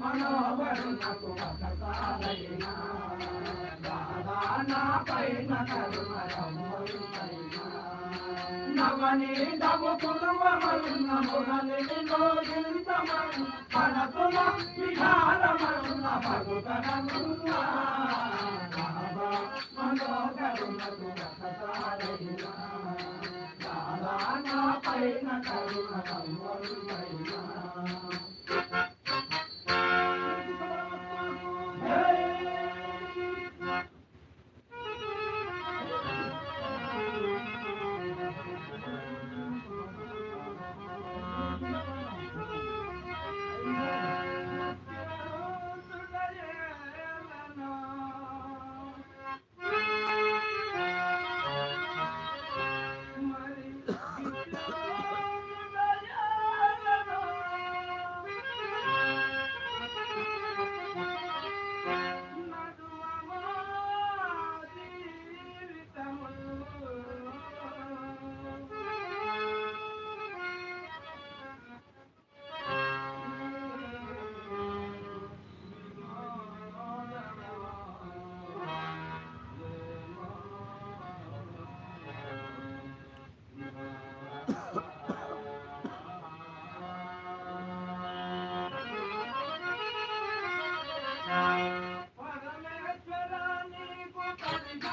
మనోహరునకు ఒకసారైనా బాబా నా పైన కరుణరమ్మరునైనా నవనీతము కులువమరున్న మురళిలో గింతమను పడతుల విహారమరున్న పగుతనమున్న బాబా మనోహరునకు ఒకసారైనా Hare Mata Mata Mata Mata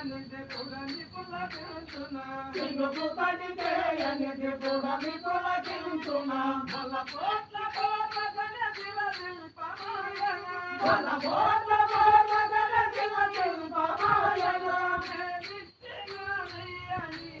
నా పైన కరుణరమ్మరునైనా పరమేశ్వరా నీకు పరిహాసమా నిన్ను పడితే ఎనిది పుడమి తొలగించునా బల కోట్ల కోట్ల శివ శిల్పమాయన బల కోట్ల కోట్ల శివ శిల్పమాయన పరమేశ్వరా నీకు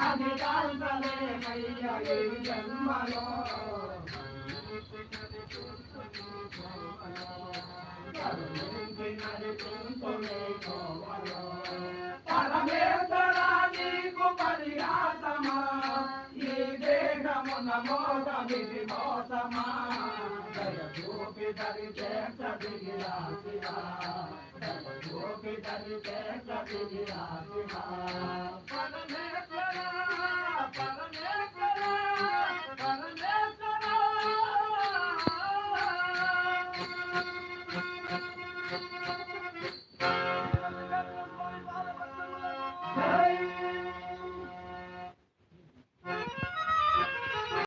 కమలములు అది కాల్తలే కయ్య జన్మలో. పరమేశ్వరా పరిహాసమా? ఈ దేహమున మోసమిది మోసమా? جو کي دل کي کسا تي جي آسي ها جو کي دل کي کسا تي جي